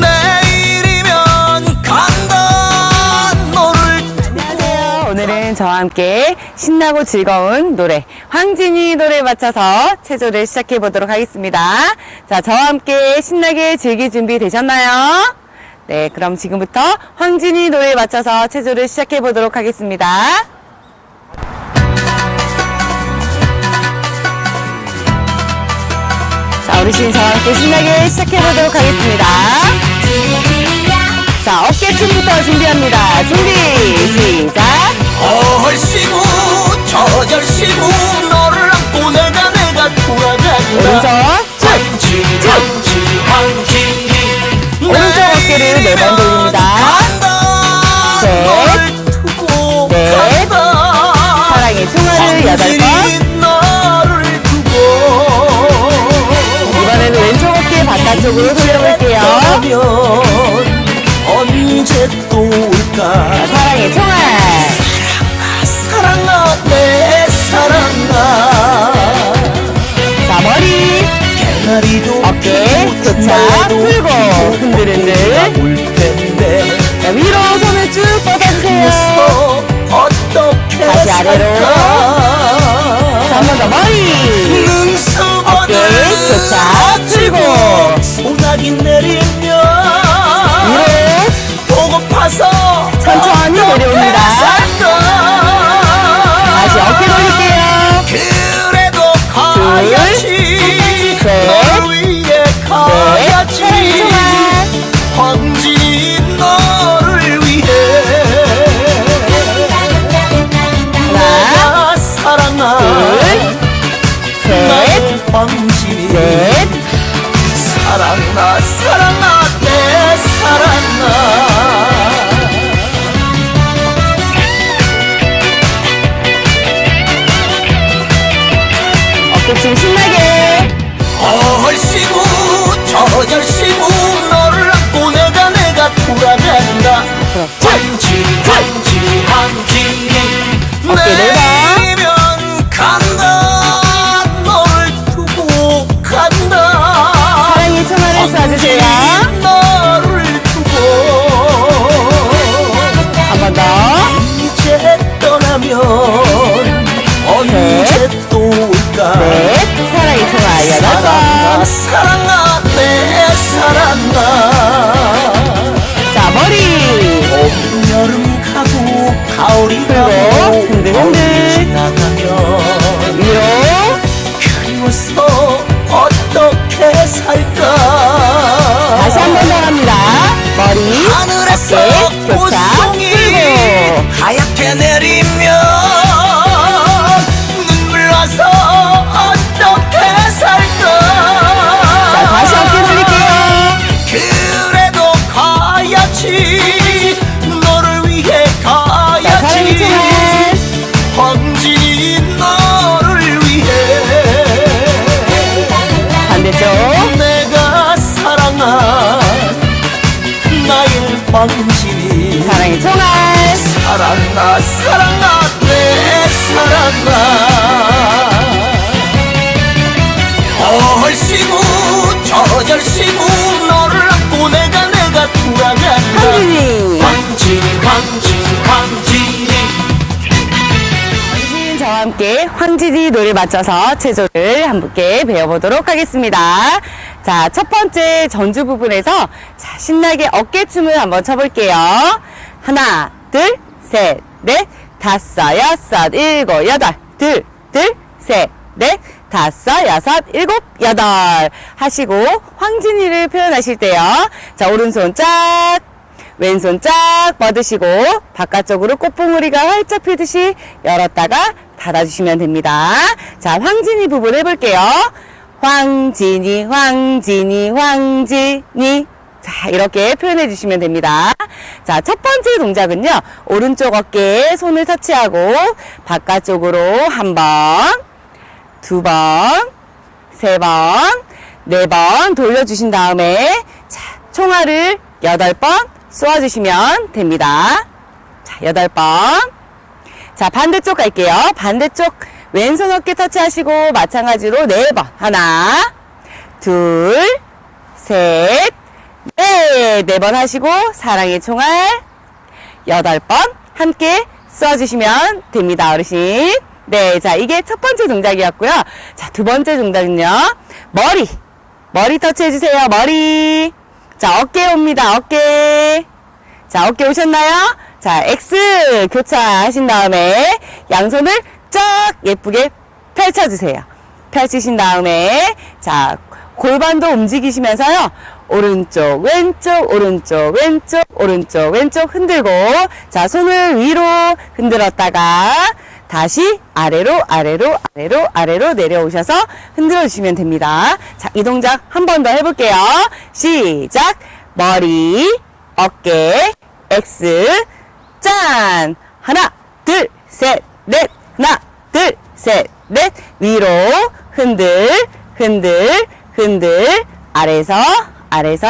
내일이면 간다 너를 안녕하세요. 오늘은 저와 함께 신나고 즐거운 노래, 황진이 노래에 맞춰서 체조를 시작해 보도록 하겠습니다. 자, 저와 함께 신나게 즐길 준비 되셨나요? 네, 그럼 지금부터 황진이 노래에 맞춰서 체조를 시작해 보도록 하겠습니다. 어르신 저와 함께 신나게 시작해 보도록 하겠습니다. 자, 어깨춤부터 준비합니다. 준비, 시작! 가야지 어깨춤 신나게. 얼씨구 저절씨구 너를 안고 내가 내가 돌아간다 황진 황진 황진 어깨 네 번. 황진이 너를 위해 반대쪽. 내가 사랑한 나의 황진이 사랑의 총알. 사랑아 사랑아 내 사랑아 황진이 노래 맞춰서 체조를 함께 배워보도록 하겠습니다. 자, 첫 번째 전주 부분에서 자, 신나게 어깨춤을 한번 쳐볼게요. 하나, 둘, 셋, 넷, 다섯, 여섯, 일곱, 여덟, 둘, 둘, 셋, 넷, 다섯, 여섯, 일곱, 여덟 하시고 황진이를 표현하실 때요. 자, 오른손 짝, 왼손 쫙 뻗으시고 바깥쪽으로 꽃봉오리가 활짝 피듯이 열었다가 닫아주시면 됩니다. 자, 황진이 부분 해볼게요. 황진이, 황진이, 황진이. 자, 이렇게 표현해 주시면 됩니다. 자, 첫 번째 동작은요. 오른쪽 어깨에 손을 터치하고 바깥쪽으로 한 번, 두 번, 세 번, 네 번 돌려주신 다음에 자, 총알을 여덟 번 쏘아주시면 됩니다. 자, 여덟 번. 자, 반대쪽 갈게요. 반대쪽 왼손 어깨 터치하시고 마찬가지로 네 번. 하나, 둘, 셋, 넷. 네 번 하시고, 사랑의 총알. 여덟 번 함께 쏘아주시면 됩니다, 어르신. 네, 자, 이게 첫 번째 동작이었고요. 자, 두 번째 동작은요. 머리. 머리 터치해주세요, 머리. 자, 어깨 옵니다, 어깨. 자, 어깨 오셨나요? 자, X 교차하신 다음에 양손을 쫙 예쁘게 펼쳐주세요. 펼치신 다음에, 자, 골반도 움직이시면서요. 오른쪽, 왼쪽, 오른쪽, 왼쪽, 오른쪽, 왼쪽 흔들고, 자, 손을 위로 흔들었다가, 다시 아래로, 아래로, 아래로, 아래로 내려오셔서 흔들어 주시면 됩니다. 자, 이 동작 한 번 더 해볼게요. 시작! 머리, 어깨, X, 짠! 하나, 둘, 셋, 넷, 하나, 둘, 셋, 넷, 위로, 흔들, 흔들, 흔들, 아래서, 아래서,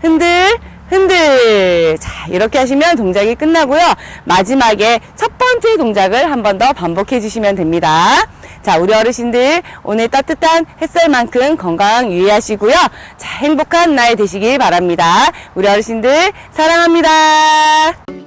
흔들, 흔들. 자, 이렇게 하시면 동작이 끝나고요. 마지막에 첫 번째 동작을 한 번 더 반복해 주시면 됩니다. 자, 우리 어르신들 오늘 따뜻한 햇살만큼 건강 유의하시고요. 자, 행복한 날 되시길 바랍니다. 우리 어르신들 사랑합니다.